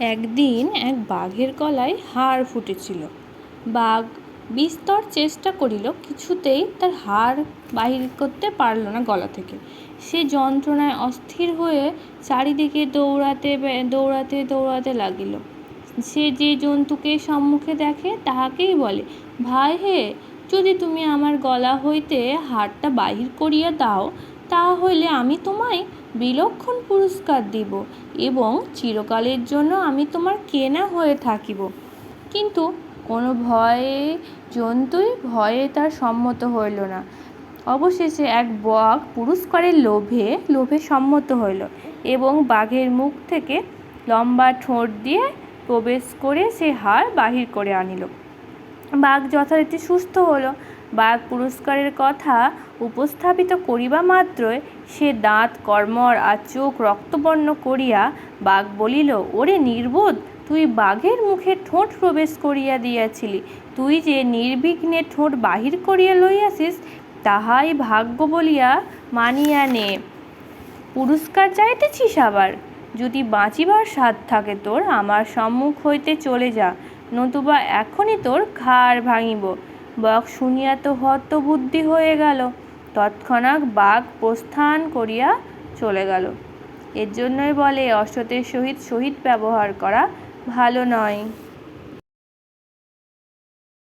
একদিন এক বাঘের গলায় হাড় ফুটেছিল। বাঘ বিস্তর চেষ্টা করিল, কিছুতেই তার হাড় বাহির করতে পারল না গলা থেকে। সে যন্ত্রণায় অস্থির হয়ে চারিদিকে দৌড়াতে দৌড়াতে দৌড়াতে লাগিল। সে যে জন্তুকে সম্মুখে দেখে তাহাকেই বলে, ভাই হে, যদি তুমি আমার গলা হইতে হাড়টা বাহির করিয়া দাও তাহা হইলে আমি তোমায় বিলক্ষণ পুরস্কার দিব এবং চিরকালের জন্য আমি তোমার কেনা হয়ে থাকিব। কিন্তু কোনো ভয়ে, জন্তুই ভয়ে তার সম্মত হইল না। অবশেষে এক বাঘ পুরস্কারের লোভে লোভে সম্মত হইল এবং বাঘের মুখ থেকে লম্বা ঠোঁট দিয়ে প্রবেশ করে সে হাড় বাহির করে আনিল। বাঘ যথারীতি সুস্থ হলো। বাঘ পুরস্কারের কথা উপস্থাপিত করিবা মাত্রই সে দাঁত, কর্মর আর চোখ রক্তবর্ণ করিয়া বাঘ বলিল, ওরে নির্বোধ, তুই বাঘের মুখে ঠোঁট প্রবেশ করিয়া দিয়াছিলি। তুই যে নির্বিঘ্নে ঠোঁট বাহির করিয়া লইয়াছিস, তাহাই ভাগ্য বলিয়া মানিয়া নে। পুরস্কার চাইতেছিস আবার? যদি বাঁচিবার স্বাদ থাকে তোর, আমার সম্মুখ হইতে চলে যা। নতুবা এখনই তোর ঘাড় ভাঙিব। বক শুনিয়া তো হত বুদ্ধি হয়ে গেল। তৎক্ষণাৎ বাঘ প্রস্থান করিয়া চলে গেল। এর জন্যই বলে অসতের সহিত সহিত ব্যবহার করা ভালো নয়।